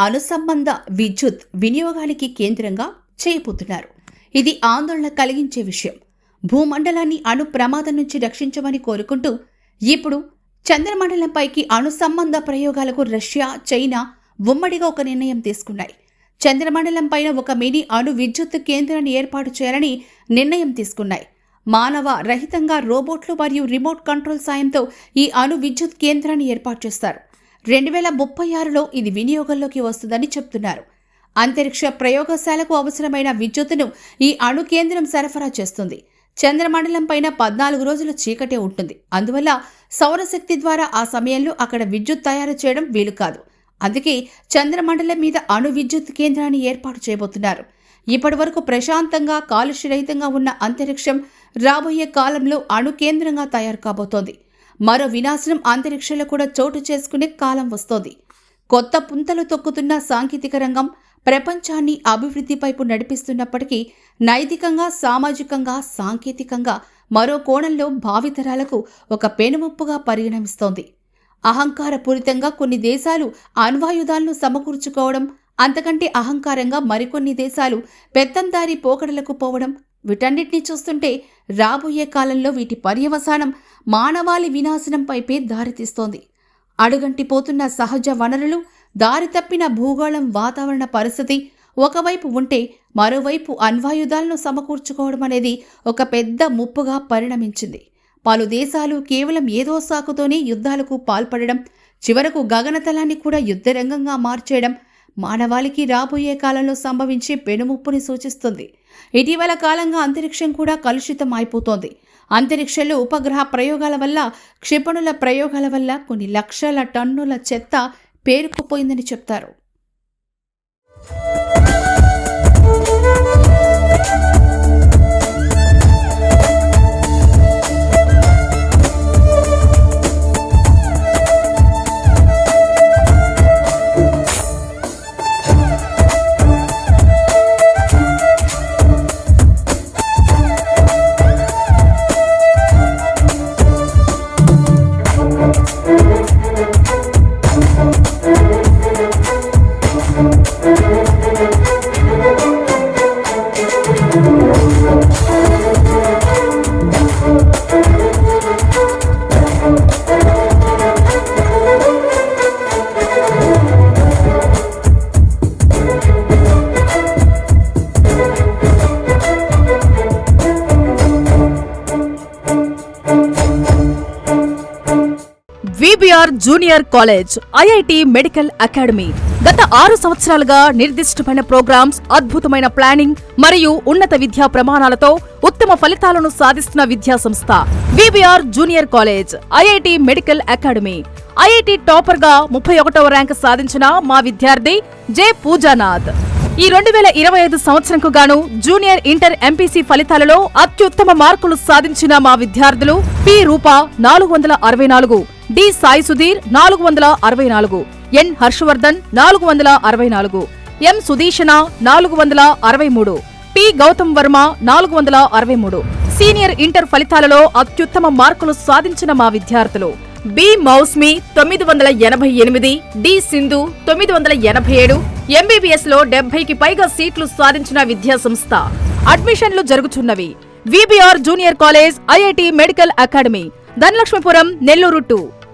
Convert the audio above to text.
అనుసంబంధ విద్యుత్ వినియోగానికి కేంద్రంగా చేయబోతున్నారు. ఇది ఆందోళన కలిగించే విషయం. భూమండలాన్ని అణు ప్రమాదం నుంచి రక్షించమని కోరుకుంటూ ఇప్పుడు చంద్రమండలంపైకి అణు సంబంధ ప్రయోగాలకు రష్యా చైనా ఉమ్మడిగా ఒక నిర్ణయం తీసుకున్నాయి. చంద్రమండలం పైన ఒక మినీ అణు విద్యుత్ కేంద్రాన్ని ఏర్పాటు చేయాలని నిర్ణయం తీసుకున్నాయి. మానవ రహితంగా రోబోట్లు మరియు రిమోట్ కంట్రోల్ సాయంతో ఈ అణు విద్యుత్ కేంద్రాన్ని ఏర్పాటు చేస్తారు. రెండు వేల ముప్పై ఆరులో ఇది వినియోగంలోకి వస్తుందని చెప్తున్నారు. అంతరిక్ష ప్రయోగశాలకు అవసరమైన విద్యుత్తును ఈ అణు కేంద్రం సరఫరా చేస్తుంది. చంద్రమండలం పైన పద్నాలుగు రోజులు చీకటే ఉంటుంది. అందువల్ల సౌరశక్తి ద్వారా ఆ సమయంలో అక్కడ విద్యుత్ తయారు చేయడం వీలు కాదు. అందుకే చంద్రమండలం మీద అణు విద్యుత్ కేంద్రాన్ని ఏర్పాటు చేయబోతున్నారు. ఇప్పటి వరకు ప్రశాంతంగా కాలుష్యరహితంగా ఉన్న అంతరిక్షం రాబోయే కాలంలో అణు కేంద్రంగా తయారు కాబోతోంది. మరో వినాశనం అంతరిక్షంలో కూడా చోటు చేసుకునే కాలం వస్తోంది. కొత్త పుంతలు తొక్కుతున్న సాంకేతిక రంగం ప్రపంచాన్ని అభివృద్ధి వైపు నడిపిస్తున్నప్పటికీ నైతికంగా సామాజికంగా సాంకేతికంగా మరో కోణంలో భావితరాలకు ఒక పెనుముప్పుగా పరిగణమిస్తోంది అహంకారపూరితంగా కొన్ని దేశాలు అణ్వాయుధాలను సమకూర్చుకోవడం అంతకంటే అహంకారంగా మరికొన్ని దేశాలు పెత్తందారి పోకడలకు పోవడం వీటన్నిటిని చూస్తుంటే రాబోయే కాలంలో వీటి పర్యవసానం మానవాళి వినాశనం పైపే దారితీస్తోంది అడుగంటిపోతున్న సహజ వనరులు దారి తప్పిన భూగోళం వాతావరణ పరిస్థితి ఒకవైపు ఉంటే మరోవైపు అణ్వాయుధాలను సమకూర్చుకోవడం అనేది ఒక పెద్ద ముప్పుగా పరిణమించింది. పలు దేశాలు కేవలం ఏదో సాకుతోనే యుద్ధాలకు పాల్పడడం చివరకు గగనతలాన్ని కూడా యుద్ధరంగంగా మార్చేయడం మానవాళికి రాబోయే కాలంలో సంభవించే పెనుముప్పుని సూచిస్తుంది. ఇటీవల కాలంగా అంతరిక్షం కూడా కలుషితం అయిపోతోంది అంతరిక్షంలో ఉపగ్రహ ప్రయోగాల వల్ల క్షిపణుల ప్రయోగాల వల్ల కొన్ని లక్షల టన్నుల చెత్త పేరుకుపోయిందని చెప్తారు. VBR junior college IIT medical academy గత ఆరు సంవత్సరాలుగా నిర్దిష్టమైన ప్రోగ్రామ్స్ అద్భుతమైన ప్లానింగ్ మరియు ఉన్నత విద్యా ప్రమాణాలతో ఉత్తమ ఫలితాలను సాధిస్తున్న విద్యా సంస్థ. VBR junior college IIT medical academy IIT టాపర్గా ముప్పై ఒకటవ ర్యాంక్ సాధించిన మా విద్యార్థి జె. పూజానాథ్. ఈ రెండు వేల ఇరవై ఐదు సంవత్సరంకు గాను జూనియర్ ఇంటర్ ఎంపీసీ ఫలితాలలో అత్యుత్తమ మార్కులు సాధించిన మా విద్యార్థులు పి రూప నాలుగు వందల అరవై నాలుగు డి సాయి సుధీర్ నాలుగు వందల అరవై నాలుగు ఎన్ హర్షవర్ధన్ నాలుగు వందల అరవై నాలుగు ఎం సుదీషణ నాలుగు వందల అరవై మూడు పి గౌతమ్ వర్మ నాలుగు వందల అరవై మూడు. సీనియర్ ఇంటర్ ఫలితాలలో అత్యుత్తమ మార్కులు సాధించిన మా విద్యార్థులు బి మౌస్మి తొమ్మిది వందల ఎనభై ఎనిమిది డి సింధు తొమ్మిది వందల ఎనభై ఏడు ఎంబీబీఎస్లో డెబ్బైకి పైగా సీట్లు సాధించిన విద్యాసంస్థ. అడ్మిషన్లు జరుగుతున్నవి. VBR junior college IIT medical academy Dhanalakshmipuram Nellore two